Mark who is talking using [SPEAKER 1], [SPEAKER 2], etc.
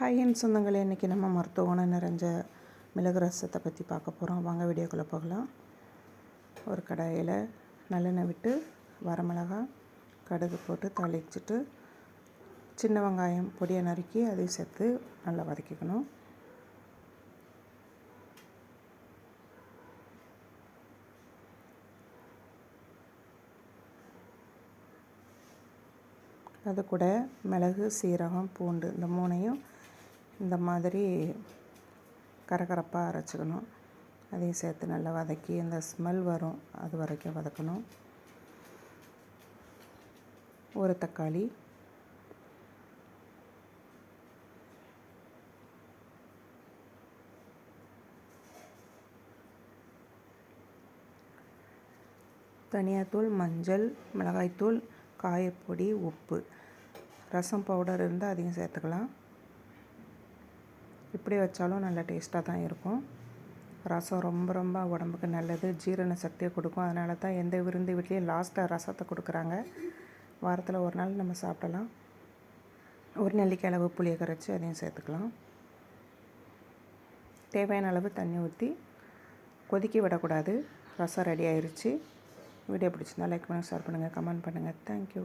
[SPEAKER 1] ஹையின் சொந்தங்களே இன்றைக்கி நம்ம மருத்துவ குணம் நிறைஞ்ச மிளகு ரசத்தை பற்றி பார்க்க போகிறோம் வாங்க வீடியோக்குள்ளே போகலாம். ஒரு கடாயில் நல்லெண்ணெய் விட்டு வரமிளகா கடுகு போட்டு தாளிச்சிட்டு சின்ன வெங்காயம் பொடியை நறுக்கி அதையும் சேர்த்து நல்லா வதக்கிக்கணும். அது கூட மிளகு சீரகம் பூண்டு இந்த மூணையும் இந்த மாதிரி கரகரப்பாக அரைச்சிக்கணும். அதையும் சேர்த்து நல்லா வதக்கி இந்த ஸ்மெல் வரும். அது வரைக்கும் வதக்கணும். ஒரு தக்காளி. தனியாத்தூள் மஞ்சள் மிளகாய்த்தூள் காயப்பொடி உப்பு. ரசம் பவுடர் இருந்தால் அதையும் சேர்த்துக்கலாம். இப்படி வச்சாலும் நல்ல டேஸ்ட்டாக தான் இருக்கும். ரசம் ரொம்ப ரொம்ப உடம்புக்கு நல்லது. ஜீரண சக்தியை கொடுக்கும். அதனால தான் எந்த விருந்து வீட்லேயும் லாஸ்ட்டாக ரசத்தை கொடுக்குறாங்க. வாரத்தில் ஒரு நாள் நம்ம சாப்பிடலாம். ஒரு நெல்லிக்காய் அளவு புளியை கரைச்சி அதையும் சேர்த்துக்கலாம். தேவையான அளவு தண்ணி ஊற்றி கொதிக்க விடக்கூடாது. ரசம் ரெடி ஆயிடுச்சு வீடியோ பிடிச்சிருந்தா லைக் பண்ணுங்கள் ஷேர் பண்ணுங்கள் கமெண்ட் பண்ணுங்கள் தேங்க்யூ